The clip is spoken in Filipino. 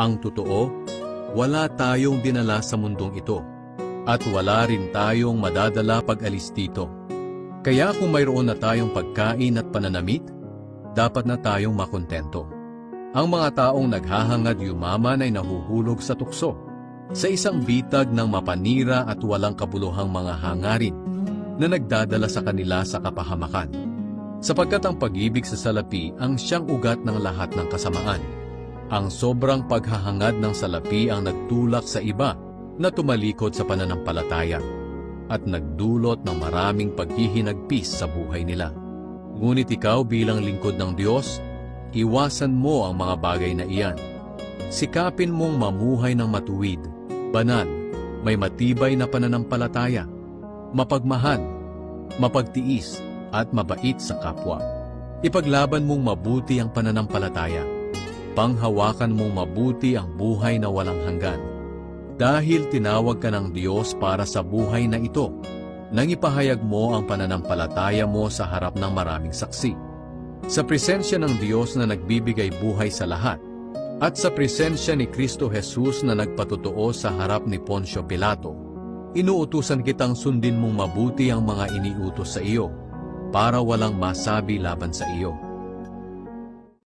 Ang totoo, wala tayong dinala sa mundong ito. At wala rin tayong madadala pag alis dito. Kaya kung mayroon na tayong pagkain at pananamit, dapat na tayong makontento. Ang mga taong naghahangad yumaman ay nahuhulog sa tukso, sa isang bitag ng mapanira at walang kabuluhang mga hangarin na nagdadala sa kanila sa kapahamakan. Sapagkat ang pag-ibig sa salapi ang siyang ugat ng lahat ng kasamaan. Ang sobrang paghahangad ng salapi ang nagtulak sa iba na tumalikod sa pananampalataya at nagdulot ng maraming paghihinagpis sa buhay nila. Ngunit ikaw bilang lingkod ng Diyos, iwasan mo ang mga bagay na iyan. Sikapin mong mamuhay ng matuwid, banal, may matibay na pananampalataya, mapagmahal, mapagtiis, at mabait sa kapwa. Ipaglaban mong mabuti ang pananampalataya. Panghawakan mong mabuti ang buhay na walang hanggan. Dahil tinawag ka ng Diyos para sa buhay na ito, nang ipahayag mo ang pananampalataya mo sa harap ng maraming saksi. Sa presensya ng Diyos na nagbibigay buhay sa lahat, at sa presensya ni Kristo Jesus na nagpatotoo sa harap ni Poncio Pilato, inuutusan kitang sundin mong mabuti ang mga iniutos sa iyo, para walang masabi laban sa iyo.